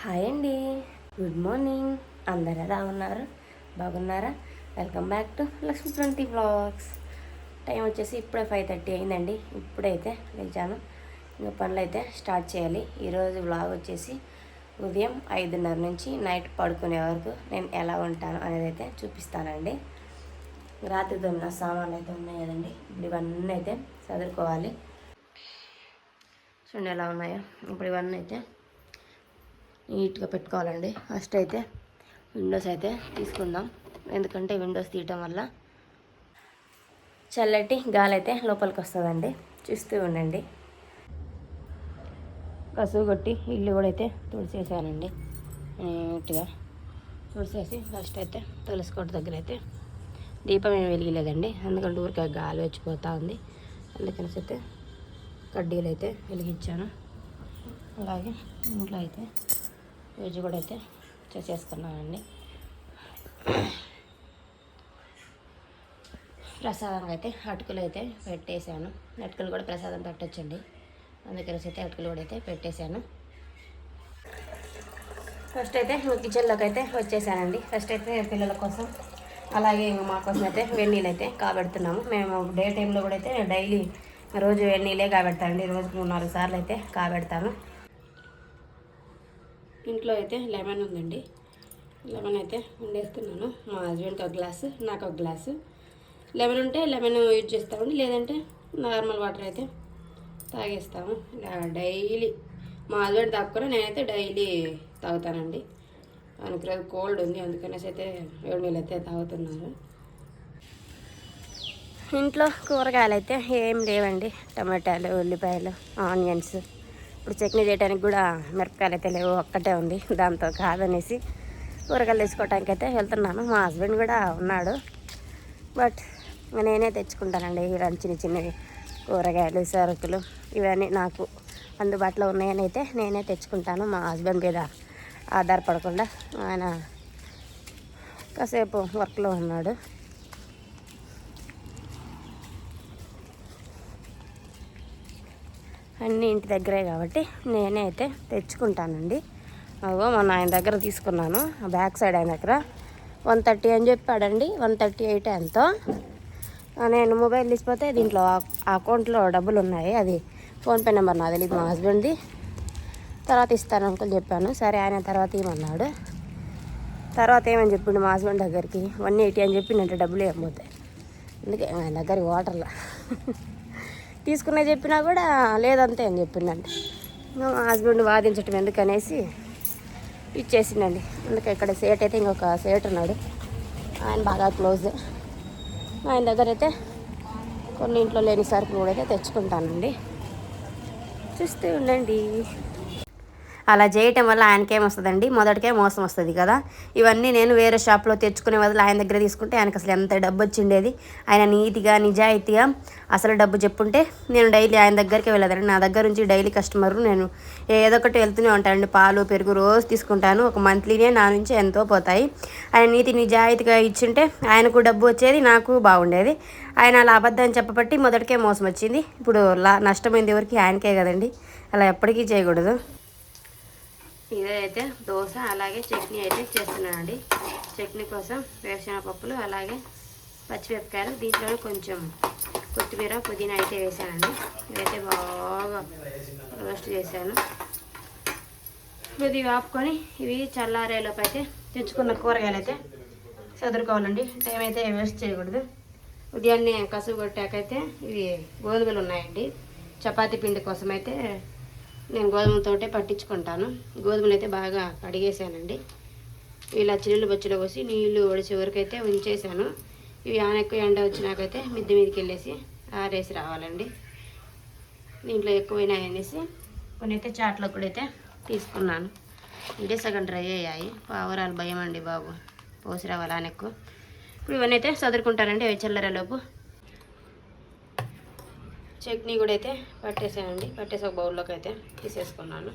Hi అండి. Good morning అందరు ఎలా ఉన్నారు? బాగున్నారా? Welcome back to Lakshmi twenty vlogs time వచ్చేసి ఇప్పుడే ఫైవ్ థర్టీ అయిందండి. ఇప్పుడైతే లేచాను. ఇంకా పనులు అయితే స్టార్ట్ చేయాలి. ఈరోజు బ్లాగ్ వచ్చేసి ఉదయం ఐదున్నర నుంచి నైట్ పడుకునే వరకు నేను ఎలా ఉంటాను అనేది అయితే చూపిస్తానండి. రాత్రి ఉన్న సామాన్లు అయితే ఉన్నాయి కదండి. ఇప్పుడు ఇవన్నీ అయితే చదువుకోవాలి చూడండి ఎలా ఉన్నాయో. ఇప్పుడు ఇవన్నీ అయితే నీట్గా పెట్టుకోవాలండి. ఫస్ట్ అయితే విండోస్ అయితే తీసుకుందాం. ఎందుకంటే విండోస్ తీయటం వల్ల చల్లటి గాలి అయితే లోపలికి వస్తుందండి. చూస్తూ ఉండండి. కసువు కొట్టి ఇల్లు కూడా అయితే తుడిచేసానండి నీట్గా తుడిచేసి ఫస్ట్ అయితే తులసికోట దగ్గర అయితే దీపం ఏమి వెలిగలేదండి. ఎందుకంటే ఊరికే గాలి వచ్చిపోతూ ఉంది. అందుకని అయితే కడ్డీలు అయితే వెలిగించాను. అలాగే ఇంట్లో అయితే వెజ్ కూడా అయితే చేసేసుకున్నానండి. ప్రసాదంగా అయితే అటుకులు అయితే పెట్టేశాను. అటుకులు కూడా ప్రసాదం పెట్టచ్చండి. అందుకని అయితే అటుకులు కూడా అయితే పెట్టేశాను. ఫస్ట్ అయితే కిచెన్లోకి అయితే వచ్చేసానండి. ఫస్ట్ అయితే పిల్లల కోసం అలాగే మా కోసం అయితే వెన్నీళ్ళు అయితే కాబెడుతున్నాము. మేము డే టైంలో కూడా అయితే డైలీ రోజు వెన్నీళ్ళే కాబెడతామండి. రోజుకు మూడు నాలుగు సార్లు అయితే కాబెడతాము. ఇంట్లో అయితే లెమన్ ఉందండి. లెమన్ అయితే వండేస్తున్నాను. మా హస్బెండ్కి ఒక గ్లాసు నాకు ఒక గ్లాసు. లెమన్ ఉంటే లెమన్ యూజ్ చేస్తామండి. లేదంటే నార్మల్ వాటర్ అయితే తాగేస్తాము. ఇలా డైలీ మా హస్బెండ్ తాక్కుని నేనైతే డైలీ తాగుతానండి. ఆయనకి రోజు కోల్డ్ ఉంది. అందుకనేసి అయితే వేడి నీళ్ళు అయితే తాగుతున్నారు ఇంట్లో కూరగాయలు అయితే ఏం లేవండి. టమాటాలు ఉల్లిపాయలు ఆనియన్స్. ఇప్పుడు చట్నీ చేయడానికి కూడా మిరపకాయలు అయితే లేవు ఒక్కటే ఉంది. దాంతో కాదనేసి కూరగాయలు తెచ్చుకోవడానికి అయితే వెళ్తున్నాను. మా హస్బెండ్ కూడా ఉన్నాడు. బట్ నేనే తెచ్చుకుంటానండి ఇలాంటి చిన్న చిన్నవి కూరగాయలు సరుకులు ఇవన్నీ నాకు అందుబాటులో ఉన్నాయని అయితే నేనే తెచ్చుకుంటాను. మా హస్బెండ్ మీద ఆధారపడకుండా ఆయన కాసేపు వర్క్లో ఉన్నాడు. అన్నీ ఇంటి దగ్గరే కాబట్టి నేనే అయితే తెచ్చుకుంటానండి. అగో మొన్న ఆయన దగ్గర తీసుకున్నాను. ఆ బ్యాక్ సైడ్ ఆయన దగ్గర వన్ థర్టీ అని చెప్పాడండి. వన్ థర్టీ ఎయిట్ ఎంతో. నేను మొబైల్ తీసిపోతే దీంట్లో ఆ- అకౌంట్లో డబ్బులు ఉన్నాయి. అది ఫోన్పే నెంబర్ నా తెలియదు మా హస్బెండ్ది. తర్వాత ఇస్తాను అంకుల్ చెప్పాను. సరే ఆయన తర్వాత ఏమన్నాడు? తర్వాత ఏమని చెప్పిండు మా హస్బెండ్ దగ్గరికి? వన్ ఎయిటీ అని చెప్పిండంటే డబ్బులు ఏమవుతాయి అందుకే ఆయన దగ్గర వాటర్లో తీసుకునే చెప్పినా కూడా లేదంతే అని చెప్పిందండి మా హస్బెండ్ వాదించటం ఎందుకనేసి ఇచ్చేసిండండి అందుకే ఇక్కడ సేట్ అయితే ఇంకొక సేట్ ఉన్నాడు. ఆయన బాగా క్లోజ్ ఆయన దగ్గర అయితే కొన్ని ఇంట్లో లేని సరుకులు కూడా అయితే తెచ్చుకుంటానండి. చూస్తూ ఉండండి. అలా చేయటం వల్ల ఆయనకేం వస్తుందండి? మొదటికే మోసం వస్తుంది కదా. ఇవన్నీ నేను వేరే షాప్లో తెచ్చుకునే బదులు ఆయన దగ్గర తీసుకుంటే ఆయనకు అసలు ఎంత డబ్బు వచ్చిండేది ఆయన నీతిగా నిజాయితీగా అసలు డబ్బు చెప్పుంటే నేను డైలీ ఆయన దగ్గరికి వెళ్ళదండి. నా దగ్గర నుంచి డైలీ కస్టమర్ నేను ఏదో ఒకటి వెళ్తూనే ఉంటానండి పాలు పెరుగు రోజు తీసుకుంటాను. ఒక మంత్లీనే నా నుంచి ఎంతో పోతాయి. ఆయన నీతి నిజాయితీగా ఇచ్చింటే ఆయనకు డబ్బు వచ్చేది నాకు బాగుండేది. ఆయన అలా అబద్ధం చెప్పబట్టి మొదటికే మోసం వచ్చింది. ఇప్పుడు లా నష్టమైంది ఎవరికి ఆయనకే కదండి. అలా ఎప్పటికీ చేయకూడదు. ఇదైతే దోశ అలాగే చట్నీ అయితే చేస్తున్నానండి. చట్నీ కోసం వేరుశనగ పప్పులు అలాగే పచ్చిమిరపకాయలు దీంట్లోనే కొంచెం కొత్తిమీర పుదీనా అయితే వేసానండి ఇదైతే బాగా రోస్ట్ చేశాను. ఇది ఆపుకొని ఇవి చల్లారేలోపు అయితే తెచ్చుకున్న కూరగాయలు అయితే చదువుకోవాలండి టైం అయితే వేస్ట్ చేయకూడదు. ఉదయాన్నే కసువు కొట్టాకైతే ఇవి గోధుమలు ఉన్నాయండి చపాతీ పిండి కోసం అయితే నేను గోధుమలతోటే పట్టించుకుంటాను. గోధుమలు అయితే బాగా కడిగేసానండి. ఇలా చిల్లులు బొచ్చులో పోసి నీళ్ళు ఒడిచే వరకైతే ఉంచేశాను ఉంచేసాను. ఇవి ఆనెక్కువ ఎండ వచ్చినాకైతే మిద్దె మీదకి వెళ్ళేసి ఆరేసి రావాలండి. దీంట్లో ఎక్కువైనా అనేసి కొన్ని అయితే చాట్లో కూడా అయితే తీసుకున్నాను. ఇదే సగం డ్రై అయ్యాయి. పావురాలు భయం అండి బాబు. పోసి రావాలి ఆనెక్కు. ఇప్పుడు ఇవన్నీ అయితే చదువుకుంటారండి అవి చల్లరలోపు చట్నీ కూడా అయితే పట్టేసానండి పట్టేసి ఒక బౌల్లోకి అయితే తీసేసుకున్నాను.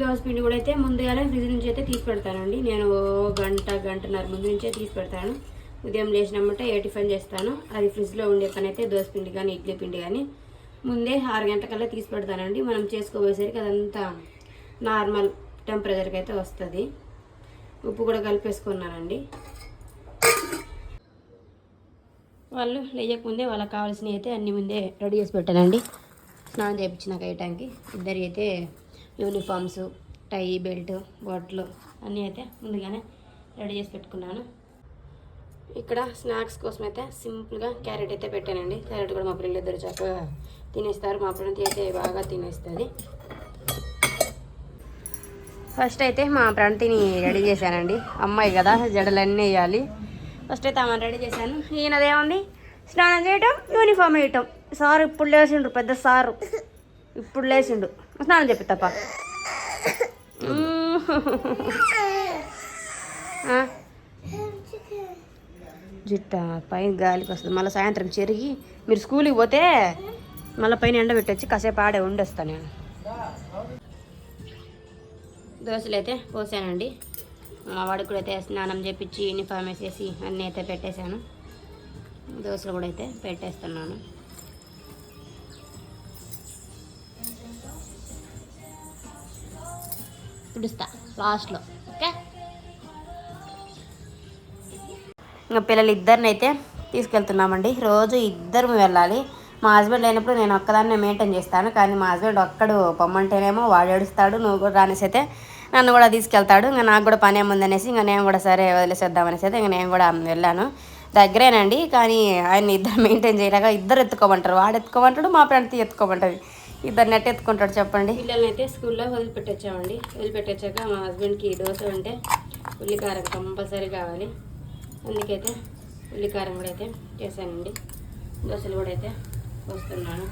దోశ పిండి కూడా అయితే ముందుగానే ఫ్రిడ్జ్ నుంచి అయితే తీసి పెడతానండి. నేను ఓ గంట గంటన్నర ముందు నుంచే తీసి పెడతాను. ఉదయం లేచినమ్మంటే ఏ టిఫిన్ చేస్తాను అది ఫ్రిడ్జ్లో ఉండే పని అయితే దోశ పిండి కానీ ఇడ్లీ పిండి కానీ ముందే ఆరు గంటకల్లా తీసి పెడతానండి. మనం చేసుకోబోయేసరికి అదంతా నార్మల్ టెంపరేచర్కి అయితే వస్తుంది. ఉప్పు కూడా కలిపేసుకున్నానండి. వాళ్ళు లేయకముందే వాళ్ళకి కావాల్సినవి అయితే అన్ని ముందే రెడీ చేసి పెట్టానండి. స్నానం చేయించినాక వేయటానికి ఇద్దరి అయితే యూనిఫామ్స్ టై బెల్ట్ బొట్లు అన్నీ అయితే ముందుగానే రెడీ చేసి పెట్టుకున్నాను. ఇక్కడ స్నాక్స్ కోసం అయితే సింపుల్గా క్యారెట్ అయితే పెట్టానండి. క్యారెట్ కూడా మా పిల్లలు ఇద్దరు చక్కగా తినేస్తారు. మా ప్రణతి అయితే బాగా తినేస్తుంది. ఫస్ట్ అయితే మా ప్రణతిని రెడీ చేశానండి. అమ్మాయి కదా జడలన్నీ వేయాలి. ఫస్ట్ అయితే ఆమె రెడీ చేశాను. ఈయనదేముంది? స్నానం చేయటం యూనిఫామ్ వేయటం. సారు ఇప్పుడు లేచిండు పెద్ద సారు. ఇప్పుడు లేచిండు. స్నానం చెప్పి తప్ప జిట్ట పైన గాలికి వస్తుంది మళ్ళీ సాయంత్రం చెరిగి మీరు స్కూల్కి పోతే మళ్ళీ పైన ఎండ పెట్టొచ్చి కాసేపు ఆడే ఉండొస్తాను నేను దోశలు అయితే పోసానండి మా వాడికి కూడా అయితే స్నానం చేపించి యూనిఫామ్ వేసేసి అన్నీ అయితే పెట్టేశాను. దోశలు కూడా అయితే పెట్టేస్తున్నాను. తుడుస్తా లాస్ట్లో ఓకే? ఇంకా పిల్లలు ఇద్దరిని అయితే తీసుకెళ్తున్నామండి. రోజు ఇద్దరు వెళ్ళాలి. మా హస్బెండ్ లేనప్పుడు నేను ఒక్కదాన్నే మెయింటైన్ చేస్తాను. కానీ మా హస్బెండ్ ఒక్కడు పొమ్మంటేనేమో వాడు ఏడుస్తాడు నువ్వు కూడా రానేసి అయితే నన్ను కూడా తీసుకెళ్తాడు. ఇంకా నాకు కూడా పని ఏముందనేసి ఇంకా నేను కూడా సరే వదిలేసేద్దామనేసి అయితే ఇంకా నేను కూడా వెళ్ళాను. దగ్గరేనండి కానీ ఆయన ఇద్దరు మెయింటైన్ చేయలేక ఇద్దరు ఎత్తుకోమంటారు. వాడు ఎత్తుకోమంటాడు మా ఫ్రెండ్ ఎత్తుకోమంటుంది. ఇద్దరు నెట్ ఎత్తుకుంటాడు చెప్పండి? పిల్లల్ని అయితే స్కూల్లో వదిలిపెట్టొచ్చామండి. వదిలిపెట్టొచ్చాక మా హస్బెండ్కి దోశ ఉంటే ఉల్లికారం కంపల్సరీ కావాలి. అందుకైతే ఉల్లికారం కూడా అయితే చేశానండి. దోశలు కూడా అయితే వస్తున్నాను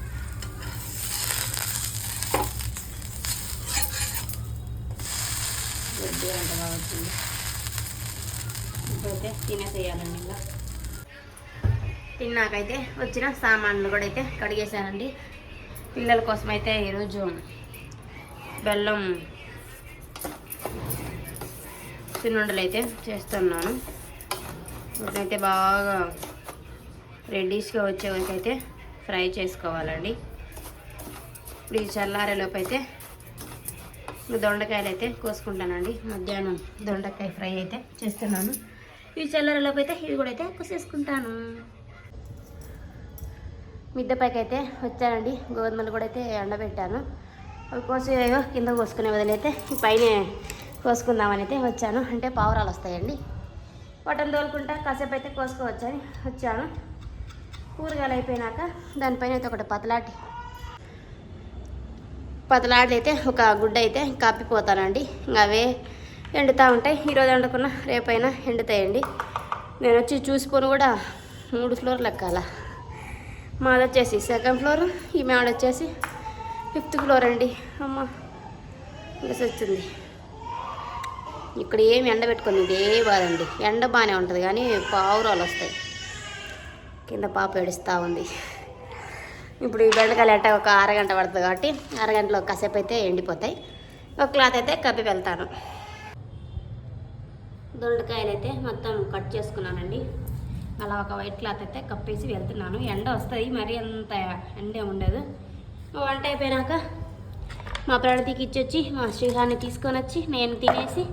గట్టిగా అంత బాగా వచ్చింది ఇప్పుడైతే తినేసేయాలండి ఇంకా. తిన్నాకైతే వచ్చిన సామాన్లు కూడా అయితే కడిగేసానండి పిల్లల కోసం అయితే ఈరోజు బెల్లం తినుండలు అయితే చేస్తున్నాను. అయితే బాగా రెడ్డిష్గా వచ్చే వరకు అయితే ఫ్రై చేసుకోవాలండి. ఇప్పుడు ఈ చల్లారేలోపు అయితే దొండకాయలు అయితే కోసుకుంటానండి. మధ్యాహ్నం దొండకాయ ఫ్రై అయితే చేస్తున్నాను. ఈ చల్లరలోపు అయితే ఇవి కూడా అయితే కోసేసుకుంటాను. మిద్దపైకి అయితే వచ్చానండి. గోధుమలు కూడా అయితే ఎండబెట్టాను. అవి కోసి ఏవో కింద కోసుకునే వదిలైతే పైన కోసుకుందామని అయితే వచ్చాను. అంటే పావురాలు వస్తాయండి. వాటిని తోలుకుంటా కాసేపు అయితే కోసుకోవచ్చని వచ్చాను. కూరగాయలు అయిపోయినాక దానిపైన అయితే ఒకటి పతలాటి పతలాడలు అయితే ఒక గుడ్డ అయితే కాపిపోతానండి. ఇంకా అవే ఎండుతూ ఉంటాయి. ఈరోజు ఎండకున్న రేపైనా ఎండుతాయండి. నేను వచ్చి చూసుకొని కూడా మూడు ఫ్లోర్లు లెక్కాల. మాది వచ్చేసి సెకండ్ ఫ్లోర్ ఈ మేడ వచ్చేసి ఫిఫ్త్ ఫ్లోర్ అండి. అమ్మ ఇంకా వచ్చింది. ఇక్కడ ఏమి ఎండ పెట్టుకుంది ఇదే బాధండి. ఎండ బాగానే ఉంటుంది కానీ పావురాలు వస్తాయి. కింద పాప ఏడుస్తూ ఉంది. ఇప్పుడు ఈ బెండకాయలు అంటే ఒక అరగంట పడుతుంది కాబట్టి అరగంటలో కాసేపు అయితే ఎండిపోతాయి. ఒక క్లాత్ అయితే కప్పి వెళ్తాను దొండకాయలు అయితే మొత్తం కట్ చేసుకున్నానండి. అలా ఒక వైట్ క్లాత్ అయితే కప్పేసి వెళ్తున్నాను ఎండ వస్తుంది మరి అంత ఎండే ఉండదు. వంట అయిపోయినాక మా ప్రణతికి ఇచ్చొచ్చి మా శ్రీహాన్ని తీసుకొని వచ్చి నేను తినేసి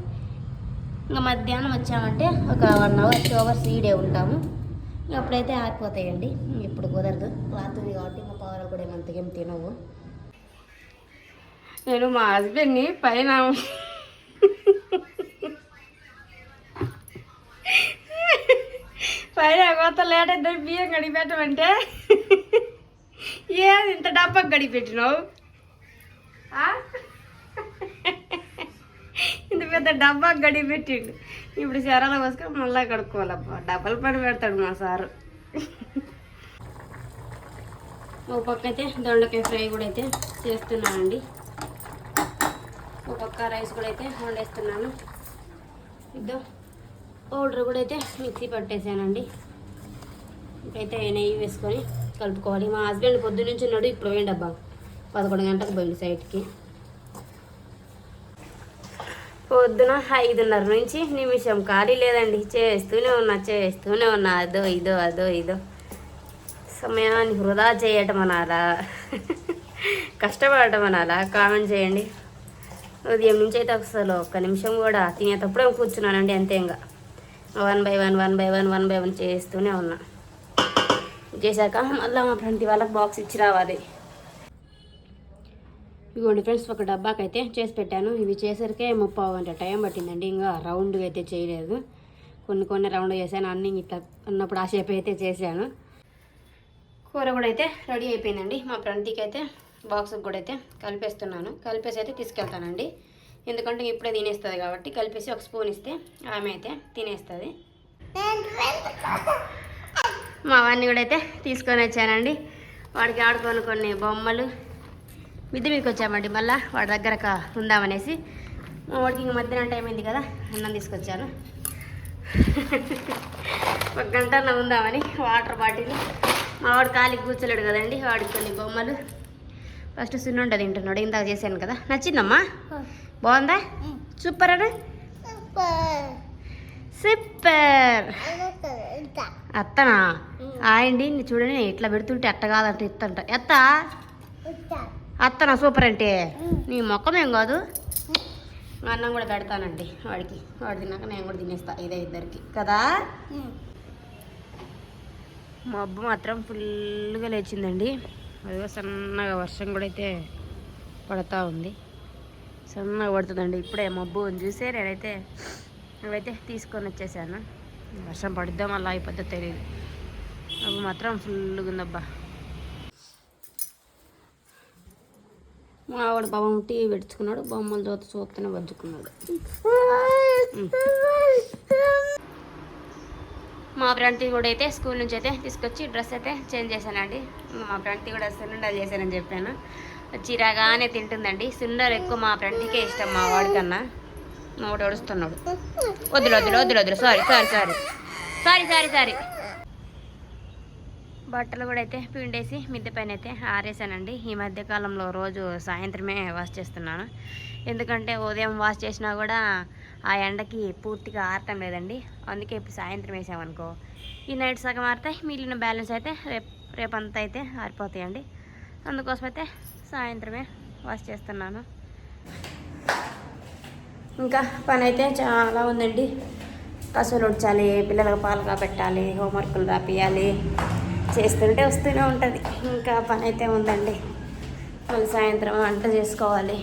ఇంకా మధ్యాహ్నం వచ్చామంటే ఒక వన్ అవర్ టూ అవర్స్ ఈడే ఉంటాము. అప్పుడైతే ఆరిపోతాయండి ఇప్పుడు కుదరదు. క్లాత్ ఉంది కాబట్టి మా పవర్ కూడా ఏమంతకేం తినవు. నేను మా హస్బెండ్ని పైన పైన కొత్త లేట్ అయితే బియ్యం గడిపెట్టమంటే పెట్టమంటే ఏది ఇంత డబ్బా గడిపెట్టినావు ఆ? పెద్ద డబ్బా గడి పెట్టిండు. ఇప్పుడు చీరాలు కోసుకొని మళ్ళీ కడుక్కోవాలబ్బా. డబ్బల పని పెడతాడు మా సారు. ఒక పక్క అయితే దొండకాయ ఫ్రై కూడా అయితే చేస్తున్నానండి. ఒక పక్క రైస్ కూడా అయితే వండేస్తున్నాను. ఇద్దో పౌడర్ కూడా అయితే మిక్సీ పట్టేసానండి. ఇప్పుడైతే నెయ్యి వేసుకొని కలుపుకోవాలి. మా హస్బెండ్ పొద్దున్నుంచి ఉన్నాడు ఇప్పుడు పోయిన డబ్బా పదకొండు గంటలకు పోయింది సైడ్కి పొద్దున ఐదున్నర నుంచి నిమిషం ఖాళీ లేదండి. చేస్తూనే ఉన్నా చేస్తూనే ఉన్నా. అదో ఇదో అదో ఇదో. సమయాన్ని వృధా చేయటం అనాలా? కష్టపడటం అనాలా? కామెంట్ చేయండి. ఉదయం నుంచి అయితే అసలు ఒక్క నిమిషం కూడా తినేటప్పుడే కూర్చున్నానండి అంతే ఇంకా one by one one by one one by one చేస్తూనే ఉన్నా. చేశాక మళ్ళీ మా ఫ్రెండ్ వాళ్ళకి బాక్స్ ఇచ్చి రావాలి. ఇదిగోండి ఫ్రెండ్స్ ఒక డబ్బాకి అయితే చేసి పెట్టాను. ఇవి చేసరికే ముప్పై గంట టైం పట్టిందండి. ఇంకా రౌండ్గా అయితే చేయలేదు. కొన్ని కొన్ని రౌండ్ చేశాను. అన్ని ఇట్లా అన్నప్పుడు ఆ షేప్ అయితే చేశాను. కూర కూడా అయితే రెడీ అయిపోయిందండి. మా ఫ్రెండ్కి అయితే బాక్స్కి కూడా అయితే కలిపేస్తున్నాను. కలిపేసి అయితే తీసుకెళ్తానండి. ఎందుకంటే ఇప్పుడే తినేస్తుంది కాబట్టి కలిపేసి ఒక స్పూన్ ఇస్తే ఆమె అయితే తినేస్తుంది. మా వాడిని కూడా అయితే తీసుకొని వచ్చానండి. వాడికి ఆడుకొని కొన్ని బొమ్మలు మిద్దె మీదకి వచ్చామండి. మళ్ళా వాడి దగ్గర ఉందామనేసి. మా వాడికి ఇంక మధ్యాహ్నం టైం అయింది కదా అన్నం తీసుకొచ్చాను. ఒక గంట అన్నం ఉందామని వాటర్ బాటిల్. మా వాడు ఖాళీకి కూర్చోలేడు కదండి వాడికి కొన్ని బొమ్మలు. ఫస్ట్ సున్నుండ తింటున్నాడు ఇందాక చేశాను కదా. నచ్చిందమ్మా? బాగుందా? సూపర్ అనా? సూపర్. అత్తనా? ఆయండి చూడండి ఇట్లా పెడుతుంటే ఎట్ట కాదంటే ఇత్తంట. ఎత్త? అత్తనా సూపర్ అంటే. నీ మొక్కం ఏం కాదు? అన్నం కూడా పెడతానండి వాడికి. వాడు తిన్నాక నేను కూడా తినేస్తా. ఇదే ఇద్దరికి. కదా? మబ్బు మాత్రం ఫుల్గా లేచిందండి. అదిగో సన్నగా వర్షం కూడా అయితే పడతా ఉంది. సన్నగా పడుతుందండి. ఇప్పుడే మబ్బు చూసే నేనైతే అవైతే తీసుకొని వచ్చేసాను. వర్షం పడిద్దాం మళ్ళీ అయిపోద్దో తెలియదు మబ్బు మాత్రం ఫుల్గా ఉందబ్బా మా వాడు పాపం టీవీ పెట్టుకున్నాడు బొమ్మలు చూత చూస్తూనే వద్దుకున్నాడు మా ఫ్రెండ్కి కూడా అయితే స్కూల్ నుంచి అయితే తీసుకొచ్చి డ్రెస్ అయితే చేంజ్ చేశానండి. మా ఫ్రెండ్కి కూడా సున్నుండలు చేశానని చెప్పాను. చిరాగానే తింటుందండి. సున్నుండలు ఎక్కువ మా ఫ్రెండ్కే ఇష్టం మా వాడికన్నా మా వాడు ఒడుస్తున్నాడు వద్దులు వద్దులు వద్దులు వద్దులు sorry sorry sorry sorry sorry sorry బట్టలు కూడా అయితే పిండేసి మిద్దె పైన అయితే ఆరేసానండి. ఈ మధ్యకాలంలో రోజు సాయంత్రమే వాష్ చేస్తున్నాను. ఎందుకంటే ఉదయం వాష్ చేసినా కూడా ఆ ఎండకి పూర్తిగా ఆరటం లేదండి. అందుకే ఇప్పుడు సాయంత్రం వేసామనుకో. ఈ నైట్ సగం ఆరితే మిగిలిన బ్యాలెన్స్ అయితే రేపు రేపంతా అయితే ఆరిపోతాయండి. అందుకోసం అయితే సాయంత్రమే వాష్ చేస్తున్నాను. ఇంకా పని అయితే చాలా ఉందండి. కసులు ఉడ్చాలి పిల్లలకు పాలుగా పెట్టాలి హోంవర్కులు రాపియాలి. చేస్తుంటే వస్తూనే ఉంటుంది. ఇంకా పని అయితే ఉందండి. మళ్ళీ సాయంత్రం వంట చేసుకోవాలి.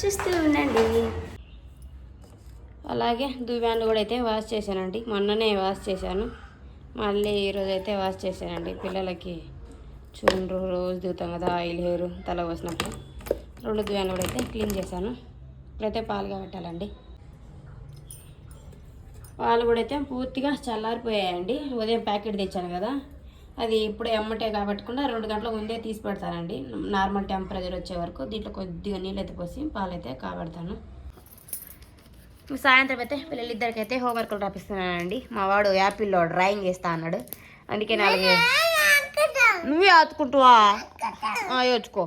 చూస్తూ ఉండండి. అలాగే దువ్యాన్లు కూడా అయితే వాష్ చేశానండి. మొన్ననే వాష్ చేశాను. మళ్ళీ ఈరోజు అయితే వాష్ చేశానండి. పిల్లలకి చూండ్రు రోజు దిగుతాం కదా ఆయిల్ హెయిర్ తల పోసినప్పుడు. రెండు దువ్యాన్లు కూడా అయితే క్లీన్ చేశాను. ఇప్పుడైతే పాలుగా పెట్టాలండి పాలు కూడా అయితే పూర్తిగా చల్లారిపోయాయండి. ఉదయం ప్యాకెట్ తెచ్చాను కదా. అది ఇప్పుడు ఎమ్మటే కాబట్టకుండా రెండు గంటల ముందే తీసి పెడతానండి. నార్మల్ టెంపరేచర్ వచ్చే వరకు దీంట్లో కొద్దిగా నీళ్ళు అయితే పోసి పాలు అయితే కాబడతాను సాయంత్రం అయితే పిల్లలిద్దరికైతే హోంవర్క్లు రాపిస్తున్నానండి. మా వాడు యాపిల్లో డ్రాయింగ్ వేస్తా అన్నాడు. అందుకే నాలుగు నువ్వే ఆతుకుంటావా? వేసుకో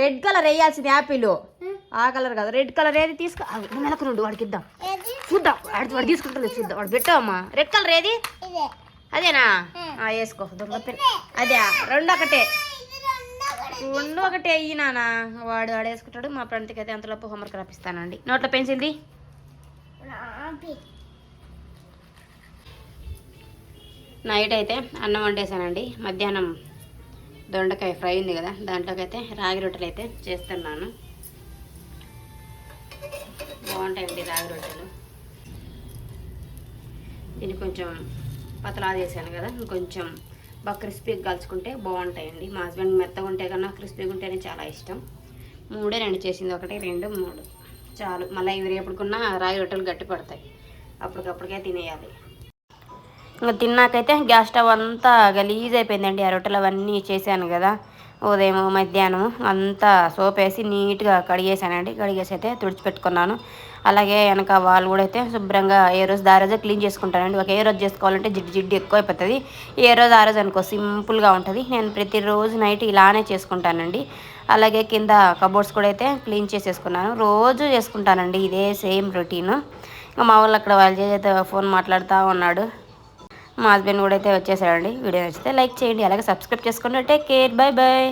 రెడ్ కలర్ వేయాల్సింది యాపిల్ ఆ కలర్ కదా. రెడ్ కలర్ ఏది తీసుకో నెలకు నుండి వాడికి ఇద్దాం. చూద్దాం. వాడి వాడు తీసుకుంటుంది చూద్దాం. వాడు పెట్టావమ్మా. రెడ్ కలర్ ఏది? అదేనా? ఆ, వేసుకో. దొంగ అదే రెండు ఒకటే రెండు ఒకటే అయ్యి నాన్న వాడు వాడు వేసుకుంటాడు. మా ఫ్రెండ్కి అయితే అంతలోపు హోంవర్క్ రాపిస్తానండి. నోట్లో పెన్సిల్ది? నైట్ అయితే అన్నం వండేసానండి మధ్యాహ్నం దొండకాయ ఫ్రై ఉంది కదా దాంట్లోకి అయితే రాగి రొట్టెలు అయితే చేస్తున్నాను. బాగుంటాయండి రాగి రొట్టెలు. దీన్ని కొంచెం పతలా చేశాను కదా ఇంకొంచెం బాగా క్రిస్పీగా కలుసుకుంటే బాగుంటాయండి. మా హస్బెండ్ మెత్తగా ఉంటే కన్నా క్రిస్పీగా ఉంటేనే చాలా ఇష్టం. మూడే రెండు చేసింది ఒకటి రెండు మూడు. చాలు. మళ్ళీ ఇవి రేపుడుకున్న రాగి రొట్టెలు గట్టి పడతాయి. అప్పటికప్పటికే తినేయాలి. ఇంకా తిన్నాకైతే గ్యాస్ స్టవ్ అంతా గలీజ్ అయిపోయిందండి ఆ రొట్టెలు అవన్నీ చేశాను కదా ఉదయం మధ్యాహ్నం అంతా సోప్ వేసి నీట్గా కడిగేసానండి కడిగేసి అయితే తుడిచిపెట్టుకున్నాను. అలాగే వెనక వాళ్ళు కూడా అయితే శుభ్రంగా ఏ రోజు ఆ రోజే క్లీన్ చేసుకుంటానండి. ఒక ఏ రోజు చేసుకోవాలంటే జిడ్డు జిడ్డు ఎక్కువ అయిపోతుంది ఏ రోజు ఆ రోజు అనుకో సింపుల్గా ఉంటుంది. నేను ప్రతిరోజు నైట్ ఇలానే చేసుకుంటానండి. అలాగే కింద కబోర్డ్స్ కూడా అయితే క్లీన్ చేసేసుకున్నాను. రోజు చేసుకుంటానండి ఇదే సేమ్ రొటీను. ఇంకా మా వాళ్ళు అక్కడ వాళ్ళు చేసే ఫోన్ మాట్లాడుతూ ఉన్నాడు. మా హస్బెండ్ కూడా అయితే వచ్చేసాడండి. వీడియో నచ్చితే లైక్ చేయండి. అలాగే సబ్స్క్రైబ్ చేసుకోండి. Take care bye bye